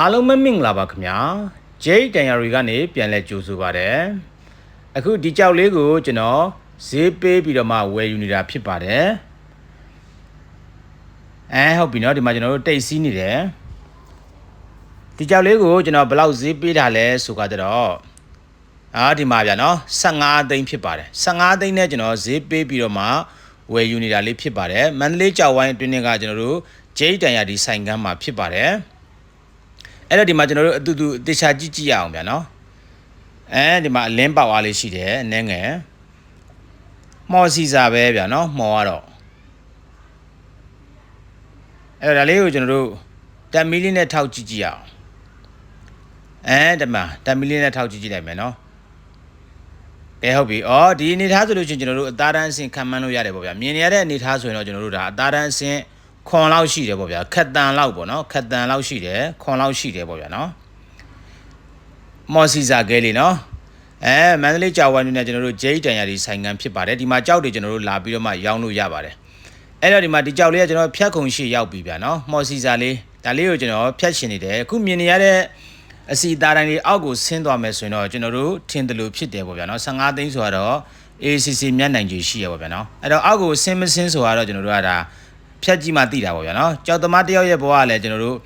အားလုံးပဲမင်္ဂလာပါခင်ဗျာဂျိတ်တန်ယာရီကနေပြန်လဲကြိုဆိုပါရစေအခုဒီကြောက်လေးကိုကျွန်တော်ဈေးပေးပြီးတော့မှဝယ်ယူနေတာဖြစ်ပါတယ်အဲဟုတ်ပြီနော်ဒီမှာကျွန်တော်တို့တိတ်စီးနေတယ်ဒီကြောက်လေးကိုကျွန်တော်ဘယ်လောက်ဈေးပေးတာလဲဆိုတော့အာဒီမှာဗျာနော်15သိန်းဖြစ်ပါတယ်15သိန်းနဲ့ကျွန်တော်ဈေးပေးပြီးတော့မှဝယ်ယူနေတာလေးဖြစ်ပါတယ်မန္တလေးကြောက်ဝိုင်းအတွင်းကကျွန်တော်တို့ဂျိတ်တန်ယာဒီဆိုင်ကမ်းမှာဖြစ်ပါတယ် အဲ့တော့ဒီမှာကျွန်တော်တို့အတူတူတေချာကြည့်ကြည့်ရအောင်ဗျာနော်အဲဒီမှာအလင်းပေါက်အားလေးရှိတယ်အနှဲငယ်မော်စီစာပဲဗျာနော်မော်ကတော့အဲ့တော့ဒါလေးကိုကျွန်တော်တို့10မီလီနဲ့ထောက်ကြည့်ကြည့်ရအောင်အဲဒီမှာ10မီလီနဲ့ထောက်ကြည့်ကြည့်လိုက်မယ်နော်ကဲဟုတ်ပြီ။အော်ဒီအနေထားဆိုလို့ရှိရင်ကျွန်တော်တို့အသားတန်းအဆင့်ခံမှန်းလို့ရတယ်ပေါ့ဗျာ။မြင်နေရတဲ့အနေထားဆိုရင်တော့ကျွန်တော်တို့ဒါအသားတန်းအဆင့် ခွန်လောက်ရှိတယ်ပေါ့ဗျာခက်တန်လောက်ပေါ့နော်ခက်တန်လောက်ရှိတယ်ခွန်လောက်ရှိတယ်ပေါ့ဗျာနော်မော်စီစာကဲလေးနော်အဲမန္တလေးကြောက်ဝိုင်းနေကျွန်တော်တို့ဂျိတ်တန်ရာဒီဆိုင်ငံဖြစ်ပါတယ်ဒီမှာကြောက်တွေကျွန်တော်တို့လာပြီးတော့မှရောင်းလို့ရပါတယ်အဲ့တော့ဒီမှာဒီကြောက်လေးကကျွန်တော်ဖြတ်ခုံရှိရောက်ပြီဗျာနော်မော်စီစာလေးဒါလေးကိုကျွန်တော်ဖြတ်ရှင်နေတယ်အခုမြင်နေရတဲ့အစီသားတိုင်းလေးအောက်ကိုဆင်းသွားမယ်ဆိုရင်တော့ကျွန်တော်တို့ထင်တယ်လို့ဖြစ်တယ်ပေါ့ဗျာနော်15သိန်းဆိုတော့ ACC မြတ်နိုင်ကြီးရှိရပါဗျာနော်အဲ့တော့အောက်ကိုဆင်းမဆင်းဆိုတော့ကျွန်တော်တို့ကဒါ ဖြတ်ကြည့်မှသိတာပေါ့ဗျာနော်ကြောက်သမားတယောက်ရဲ့ဘဝကလည်းကျွန်တော်တို့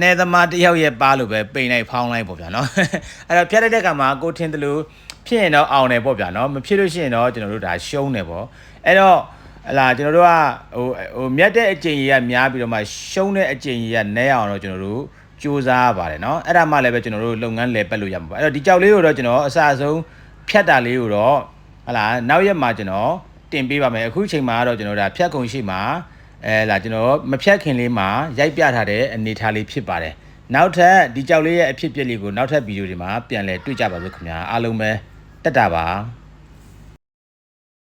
နေသမားတယောက်ရဲ့ပါလို့ပဲပိန်လိုက်ဖောင်းလိုက်ပေါ့ဗျာနော်အဲ့တော့ဖြတ်လိုက်တဲ့ကမှာကိုထင်တယ်လို့ဖြစ်ရင်တော့အောင်တယ်ပေါ့ဗျာနော်မဖြစ်လို့ရှိရင်တော့ကျွန်တော်တို့ဒါရှုံးတယ်ပေါ့အဲ့တော့ဟလာကျွန်တော်တို့ကဟိုဟိုမြတ်တဲ့အကျင့်ကြီးကများပြီးတော့မှရှုံးတဲ့အကျင့်ကြီးကနဲအောင်တော့ကျွန်တော်တို့စူးစမ်းရပါတယ်เนาะအဲ့ဒါမှလည်းပဲကျွန်တော်တို့လုပ်ငန်းလဲပတ်လို့ရမှာပါအဲ့တော့ဒီကြောက်လေးကိုတော့ကျွန်တော်အစအဆုံးဖြတ်တာလေးကိုတော့ဟလာနောက်ရက်မှာကျွန်တော်တင်ပေးပါမယ်အခုချိန်မှာကတော့ကျွန်တော်ဒါဖြတ်ကုန်ရှိမှာ အဲလာကျွန်တော်မဖြတ်ခင်လေးမှာရိုက်ပြထားတဲ့အနေထားလေးဖြစ်ပါတယ်နောက်ထပ်ဒီကြောက်လေးရဲ့အဖြစ်အပျက်လေးကိုနောက်ထပ်ဗီဒီယိုတွေမှာပြန်လည်တွေ့ကြပါစို့ခင်ဗျာအားလုံးပဲတက်တာပါ